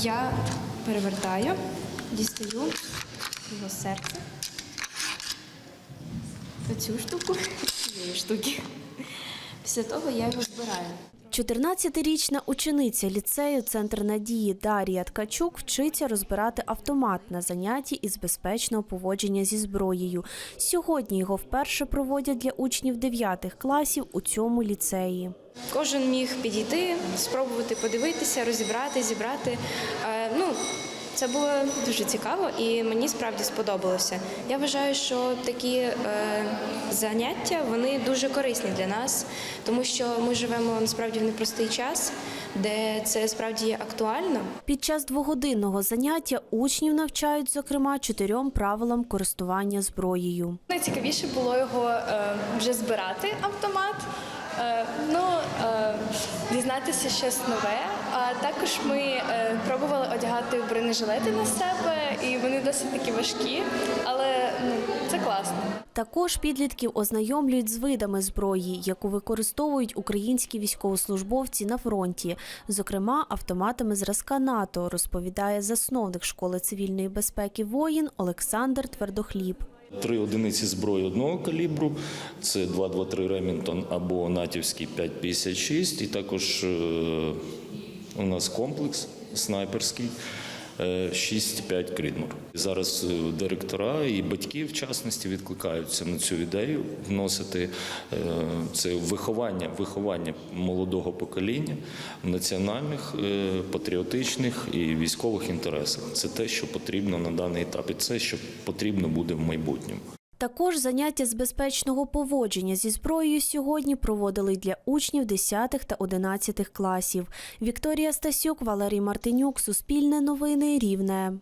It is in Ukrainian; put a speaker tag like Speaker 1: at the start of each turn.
Speaker 1: Я перевертаю, дістаю його серце. Оцю штуку цієї штуки. Після того я його збираю.
Speaker 2: 14-річна учениця ліцею Центр надії Дарія Ткачук вчиться розбирати автомат на занятті із безпечного поводження зі зброєю. Сьогодні його вперше проводять для учнів 9 класів у цьому ліцеї.
Speaker 1: Кожен міг підійти, спробувати подивитися, розібрати, зібрати. Е, Ну, це було дуже цікаво і мені справді сподобалося. Я вважаю, що такі е, заняття вони дуже корисні для нас, тому що ми живемо насправді в непростий час, де це справді є актуально.
Speaker 2: Під час двогодинного заняття учнів навчають, зокрема, чотирьом правилам користування зброєю.
Speaker 3: Найцікавіше було його е, вже збирати автомат. Е, ну, е, дізнатися щось нове. А також ми е, пробували одягати бронежилети на себе, і вони досить такі важкі, але ну, це класно.
Speaker 2: Також підлітків ознайомлюють з видами зброї, яку використовують українські військовослужбовці на фронті, зокрема автоматами зразка НАТО, розповідає засновник школи цивільної безпеки воїн Олександр Твердохліб.
Speaker 4: Три одиниці зброї одного калібру це 223 Ремінтон або натівський 5,56. І також е, у нас комплекс снайперський. Е, 6-5 Крідмор. Зараз е, директора і батьки, в частності, відкликаються на цю ідею вносити е, це виховання, виховання молодого покоління в національних, е, патріотичних і військових інтересах. Це те, що потрібно на даний етап, і це, що потрібно буде в майбутньому.
Speaker 2: Також заняття з безпечного поводження зі зброєю сьогодні проводили для учнів 10 та 11 класів. Вікторія Стасюк, Валерій Мартинюк, Суспільне новини, Рівне.